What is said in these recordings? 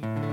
비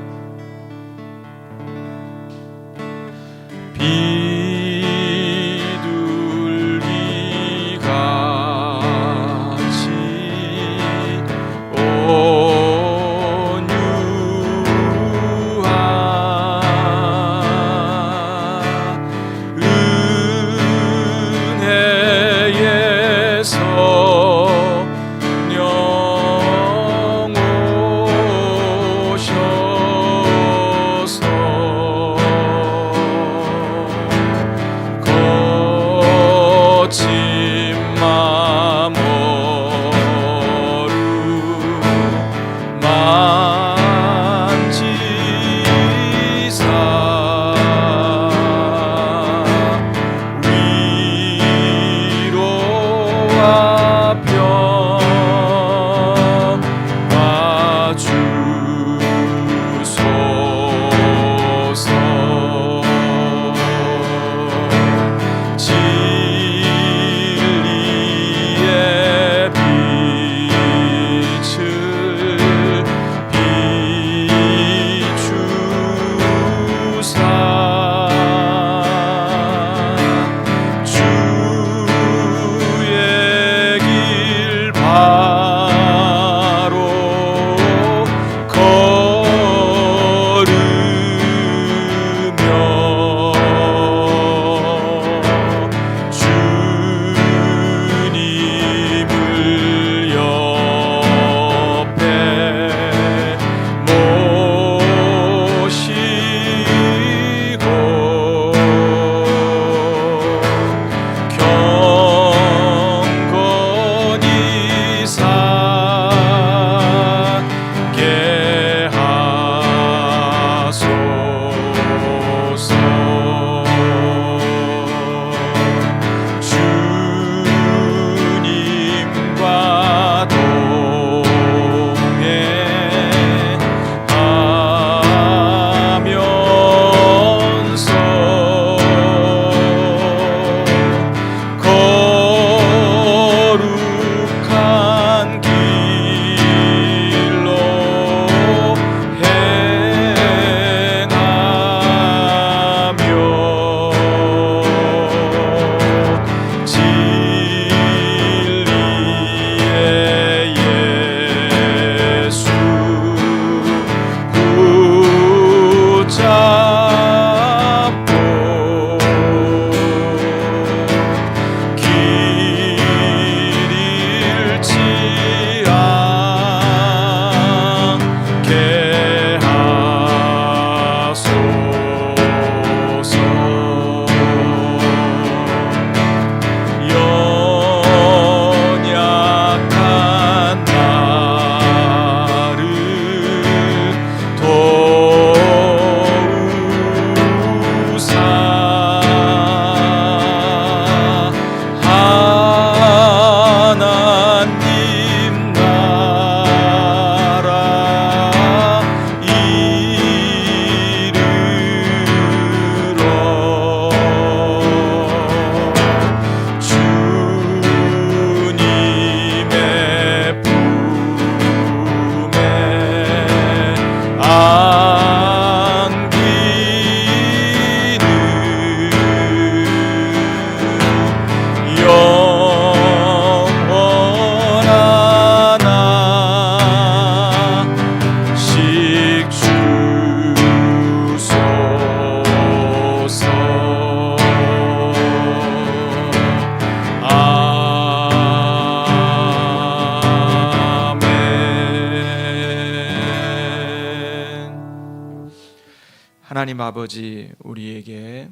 하나님 아버지 우리에게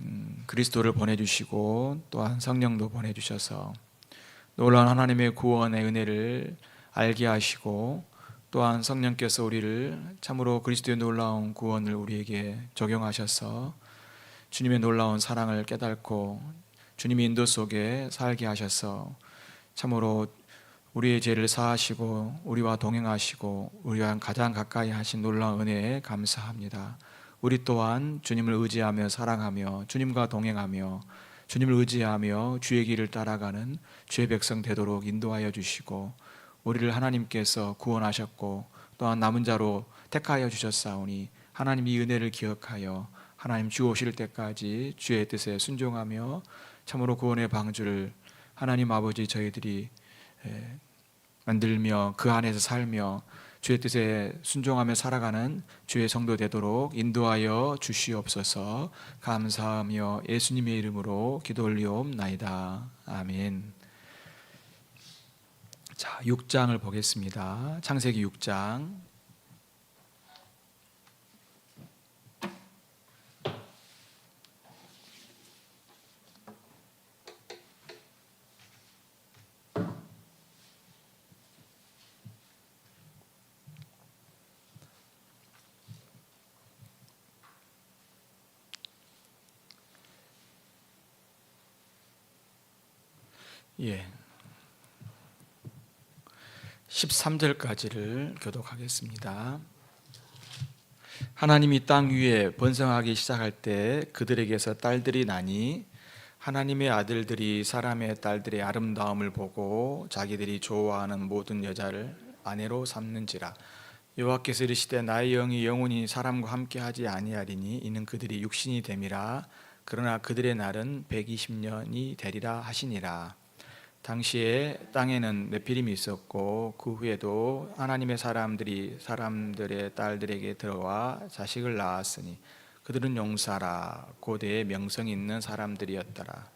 음, 그리스도를 보내주시고 또한 성령도 보내주셔서 놀라운 하나님의 구원의 은혜를 알게 하시고 또한 성령께서 우리를 참으로 그리스도의 놀라운 구원을 우리에게 적용하셔서 주님의 놀라운 사랑을 깨닫고 주님의 인도 속에 살게 하셔서 참으로 우리의 죄를 사하시고 우리와 동행하시고 우리와 가장 가까이 하신 놀라운 은혜에 감사합니다. 우리 또한 주님을 의지하며 사랑하며 주님과 동행하며 주님을 의지하며 주의 길을 따라가는 주의 백성 되도록 인도하여 주시고 우리를 하나님께서 구원하셨고 또한 남은 자로 택하여 주셨사오니 하나님 이 은혜를 기억하여 하나님 주 오실 때까지 주의 뜻에 순종하며 참으로 구원의 방주를 하나님 아버지 저희들이 에, 만들며 그 안에서 살며 주의 뜻에 순종하며 살아가는 주의 성도 되도록 인도하여 주시옵소서 감사하며 예수님의 이름으로 기도 올리옵나이다 아멘. 자, 6장을 보겠습니다. 창세기 6장. 예. 13절까지를 교독하겠습니다. 하나님이 땅 위에 번성하기 시작할 때 그들에게서 딸들이 나니 하나님의 아들들이 사람의 딸들의 아름다움을 보고 자기들이 좋아하는 모든 여자를 아내로 삼는지라 여호와께서 이르시되 나의 영이 영원히 사람과 함께 하지 아니하리니 이는 그들이 육신이 됨이라 그러나 그들의 날은 120년이 되리라 하시니라 당시에 땅에는 네피림이 있었고 그 후에도 하나님의 사람들이 사람들의 딸들에게 들어와 자식을 낳았으니 그들은 용사라 고대의 명성 있는 사람들이었더라.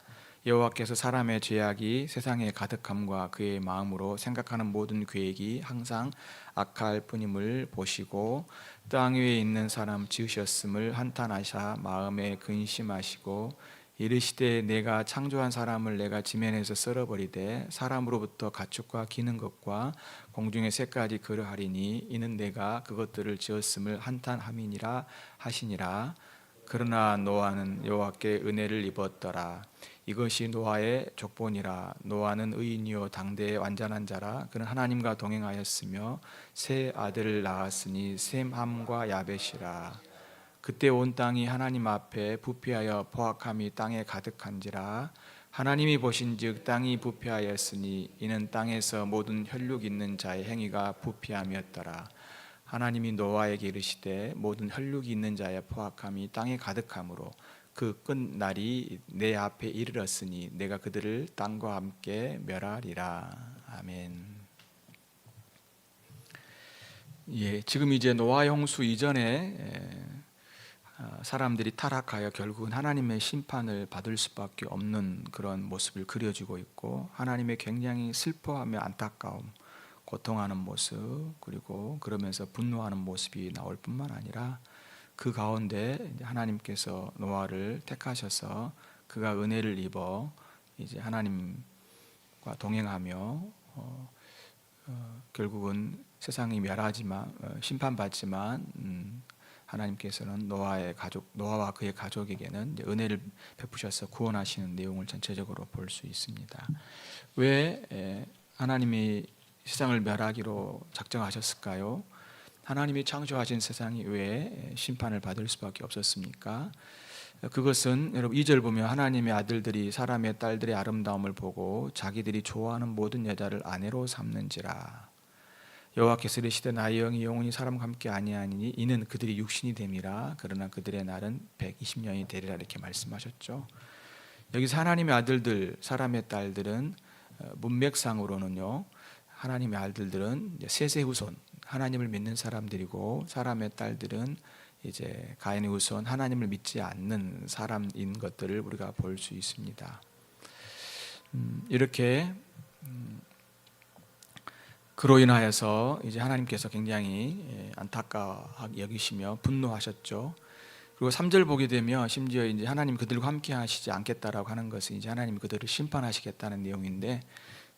여호와께서 사람의 죄악이 세상에 가득함과 그의 마음으로 생각하는 모든 계획이 항상 악할 뿐임을 보시고 땅 위에 있는 사람 지으셨음을 한탄하사 마음에 근심하시고 이르시되 내가 창조한 사람을 내가 지면에서 썰어버리되 사람으로부터 가축과 기는 것과 공중의 새까지 그러하리니 이는 내가 그것들을 지었음을 한탄함이니라 하시니라. 그러나 노아는 여호와께 은혜를 입었더라. 이것이 노아의 족본이라. 노아는 의인이요 당대의 완전한 자라. 그는 하나님과 동행하였으며 세 아들을 낳았으니 셈함과 야벳이라 그때 온 땅이 하나님 앞에 부패하여 포악함이 땅에 가득한지라. 하나님이 보신즉 땅이 부패하였으니 이는 땅에서 모든 혈육 있는 자의 행위가 부패함이었더라. 하나님이 노아에게 이르시되 모든 혈육이 있는 자의 포악함이 땅에 가득하므로 그 끝날이 내 앞에 이르렀으니 내가 그들을 땅과 함께 멸하리라. 아멘. 예, 지금 이제 노아 홍수 이전에 어, 사람들이 타락하여 결국은 하나님의 심판을 받을 수밖에 없는 그런 모습을 그려주고 있고 하나님의 굉장히 슬퍼하며 안타까움, 고통하는 모습 그리고 그러면서 분노하는 모습이 나올 뿐만 아니라 그 가운데 하나님께서 노아를 택하셔서 그가 은혜를 입어 이제 하나님과 동행하며 어, 어, 결국은 세상이 멸하지만 어, 심판받지만 음, 하나님께서는 노아의 가족 노아와 그의 가족에게는 은혜를 베푸셔서 구원하시는 내용을 전체적으로 볼 수 있습니다. 왜 하나님이 세상을 멸하기로 작정하셨을까요? 하나님이 창조하신 세상이 왜 심판을 받을 수밖에 없었습니까? 그것은 여러분 2절 보면 하나님의 아들들이 사람의 딸들의 아름다움을 보고 자기들이 좋아하는 모든 여자를 아내로 삼는지라 여호와께서 이르시되 나의 영이 영원히 사람과 함께 아니하니 이는 그들이 육신이 됨이라 그러나 그들의 날은 120년이 되리라 이렇게 말씀하셨죠. 여기서 하나님의 아들들 사람의 딸들은 어, 문맥상으로는요 하나님의 아들들은 세세 후손 하나님을 믿는 사람들이고 사람의 딸들은 이제 가인의 후손 하나님을 믿지 않는 사람인 것들을 우리가 볼 수 있습니다. 음, 이렇게 음, 그로 인하여서 이제 하나님께서 굉장히 예, 안타까하게 여기시며 분노하셨죠. 그리고 3절 보게 되면 심지어 이제 하나님 그들과 함께 하시지 않겠다라고 하는 것은 이제 하나님 그들을 심판하시겠다는 내용인데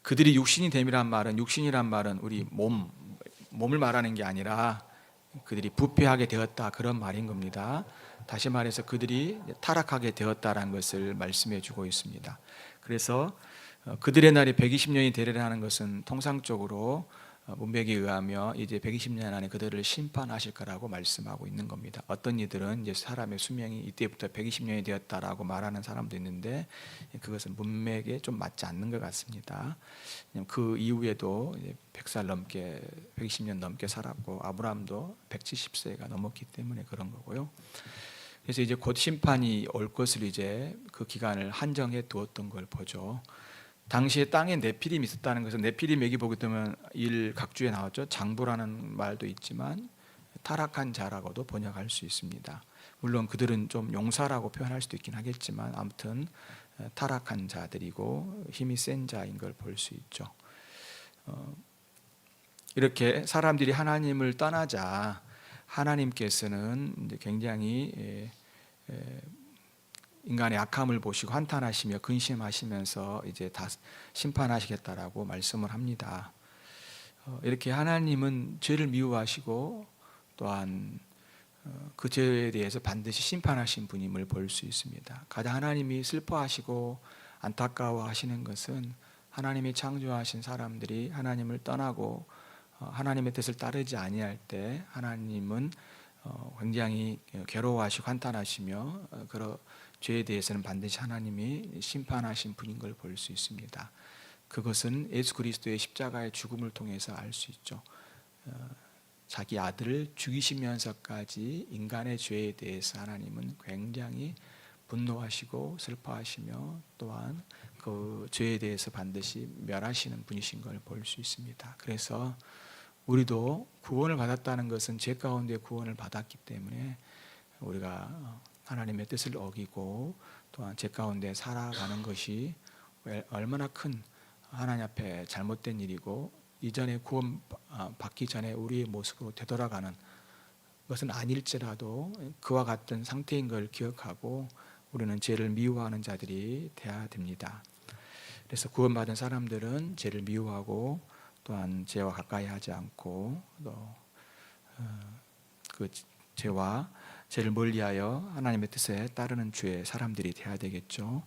그들이 육신이 됨이란 말은 육신이란 말은 우리 몸 몸을 말하는 게 아니라 그들이 부패하게 되었다 그런 말인 겁니다. 다시 말해서 그들이 타락하게 되었다라는 것을 말씀해 주고 있습니다. 그래서 어, 그들의 날이 120년이 되리라는 것은 통상적으로 어, 문맥에 의하며 이제 120년 안에 그들을 심판하실 거라고 말씀하고 있는 겁니다. 어떤 이들은 이제 사람의 수명이 이때부터 120년이 되었다라고 말하는 사람도 있는데 그것은 문맥에 좀 맞지 않는 것 같습니다. 그 이후에도 이제 100살 넘게 120년 넘게 살았고 아브라함도 170세가 넘었기 때문에 그런 거고요. 그래서 이제 곧 심판이 올 것을 이제 그 기간을 한정해 두었던 걸 보죠. 당시에 땅에 네피림이 있었다는 것은 네피림 얘기 보게 되면 일 각주에 나왔죠. 장부라는 말도 있지만 타락한 자라고도 번역할 수 있습니다. 물론 그들은 좀 용사라고 표현할 수도 있긴 하겠지만 아무튼 타락한 자들이고 힘이 센 자인 걸 볼 수 있죠. 어, 이렇게 사람들이 하나님을 떠나자 하나님께서는 굉장히 인간의 악함을 보시고 한탄하시며 근심하시면서 이제 다 심판하시겠다라고 말씀을 합니다. 어, 이렇게 하나님은 죄를 미워하시고 또한 어, 그 죄에 대해서 반드시 심판하신 분임을 볼 수 있습니다. 가장 하나님이 슬퍼하시고 안타까워하시는 것은 하나님이 창조하신 사람들이 하나님을 떠나고 어, 하나님의 뜻을 따르지 아니할 때 하나님은 어, 굉장히 괴로워하시고 한탄하시며 어, 그러 죄에 대해서는 반드시 하나님이 심판하신 분인 걸 볼 수 있습니다. 그것은 예수 그리스도의 십자가의 죽음을 통해서 알 수 있죠. 자기 아들을 죽이시면서까지 인간의 죄에 대해서 하나님은 굉장히 분노하시고 슬퍼하시며 또한 그 죄에 대해서 반드시 멸하시는 분이신 걸 볼 수 있습니다. 그래서 우리도 구원을 받았다는 것은 죄 가운데 구원을 받았기 때문에 우리가 하나님의 뜻을 어기고 또한 죄 가운데 살아가는 것이 얼마나 큰 하나님 앞에 잘못된 일이고 이전에 구원 받기 전에 우리의 모습으로 되돌아가는 것은 아닐지라도 그와 같은 상태인 걸 기억하고 우리는 죄를 미워하는 자들이 되어야 됩니다. 그래서 구원받은 사람들은 죄를 미워하고 또한 죄와 가까이 하지 않고 또그 어, 죄와 죄를 멀리하여 하나님의 뜻에 따르는 주의 사람들이 되어야 되겠죠.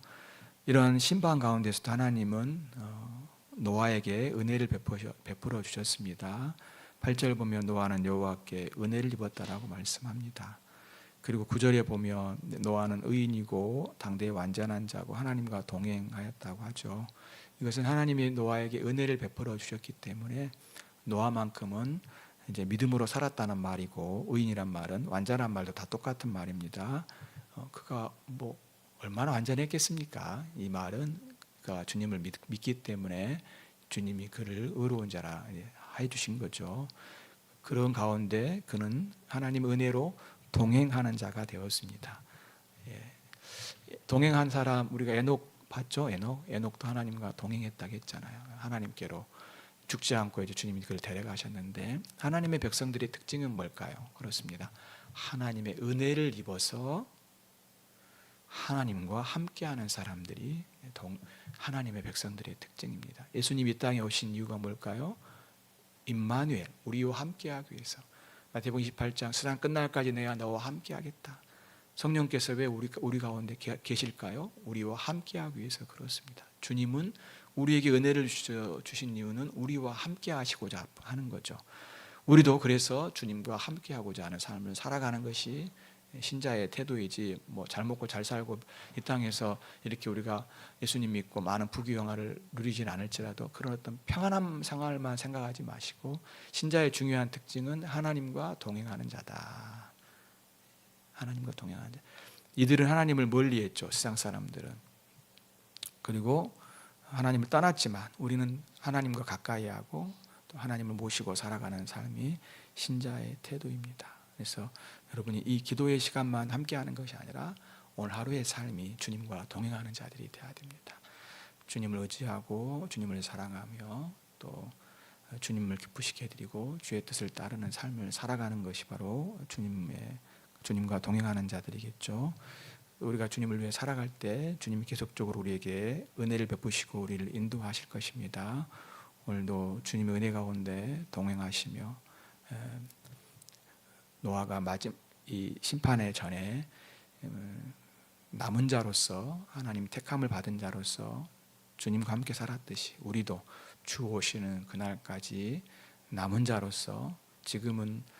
이런 신방 가운데서도 하나님은 어, 노아에게 은혜를 베풀어 주셨습니다. 8절 보면 노아는 여호와께 은혜를 입었다라고 말씀합니다. 그리고 9절에 보면 노아는 의인이고 당대의 완전한 자고 하나님과 동행하였다고 하죠. 이것은 하나님이 노아에게 은혜를 베풀어 주셨기 때문에 노아만큼은 이제 믿음으로 살았다는 말이고 의인이란 말은 완전한 말도 다 똑같은 말입니다. 어, 그가 뭐 얼마나 완전했겠습니까? 이 말은 그가 주님을 믿, 기 때문에 주님이 그를 의로운 자라 해 주신 거죠. 그런 가운데 그는 하나님 은혜로 동행하는 자가 되었습니다. 예. 동행한 사람 우리가 에녹 봤죠? 에녹 에녹도 하나님과 동행했다고 했잖아요. 하나님께로 죽지 않고 이제 주님이 그를 데려가셨는데 하나님의 백성들의 특징은 뭘까요? 그렇습니다. 하나님의 은혜를 입어서 하나님과 함께하는 사람들이 동, 하나님의 백성들의 특징입니다. 예수님 이 땅에 오신 이유가 뭘까요? 임마누엘 우리와 함께하기 위해서. 마태복음 28장 세상 끝날까지 내가 너와 함께하겠다. 성령께서 왜 우리 우리 가운데 계실까요? 우리와 함께하기 위해서 그렇습니다. 주님은 우리에게 은혜를 주신 이유는 우리와 함께 하시고자 하는 거죠. 우리도 그래서 주님과 함께 하고자 하는 삶을 살아가는 것이 신자의 태도이지 뭐 잘 먹고 잘 살고 이 땅에서 이렇게 우리가 예수님 믿고 많은 부귀영화를 누리진 않을지라도 그런 어떤 평안한 생활만 생각하지 마시고 신자의 중요한 특징은 하나님과 동행하는 자다. 하나님과 동행하는 자. 이들은 하나님을 멀리했죠. 세상 사람들은. 그리고 하나님을 떠났지만 우리는 하나님과 가까이 하고 또 하나님을 모시고 살아가는 삶이 신자의 태도입니다. 그래서 여러분이 이 기도의 시간만 함께 하는 것이 아니라 오늘 하루의 삶이 주님과 동행하는 자들이 되어야 됩니다. 주님을 의지하고 주님을 사랑하며 또 주님을 기쁘시게 해드리고 주의 뜻을 따르는 삶을 살아가는 것이 바로 주님의 주님과 동행하는 자들이겠죠. 우리가 주님을 위해 살아갈 때 주님이 계속적으로 우리에게 은혜를 베푸시고 우리를 인도하실 것입니다. 오늘도 주님의 은혜 가운데 동행하시며 노아가 마지막 이 심판의 전에 남은 자로서 하나님 택함을 받은 자로서 주님과 함께 살았듯이 우리도 주 오시는 그날까지 남은 자로서 지금은 어,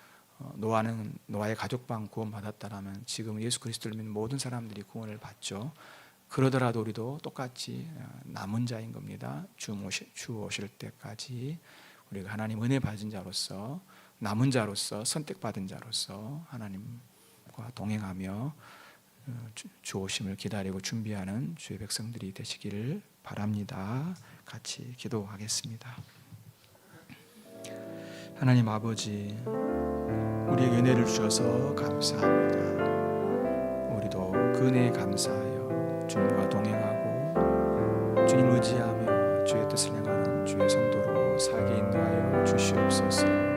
노아는 노아의 가족방 구원 받았다라면 지금 예수 그리스도를 믿는 모든 사람들이 구원을 받죠. 그러더라도 우리도 똑같이 어, 남은 자인 겁니다. 주 오실, 주 오실 때까지 우리가 하나님 은혜 받은 자로서 남은 자로서 선택받은 자로서 하나님과 동행하며 어, 주- 주 오심을 기다리고 준비하는 주의 백성들이 되시기를 바랍니다. 같이 기도하겠습니다. 하나님 아버지, 우리에게 은혜를 주셔서 감사합니다. 우리도 그 은혜에 감사하여 주님과 동행하고 주님 의지하며 주의 뜻을 행하는 주의 성도로 살게 인도하여 주시옵소서.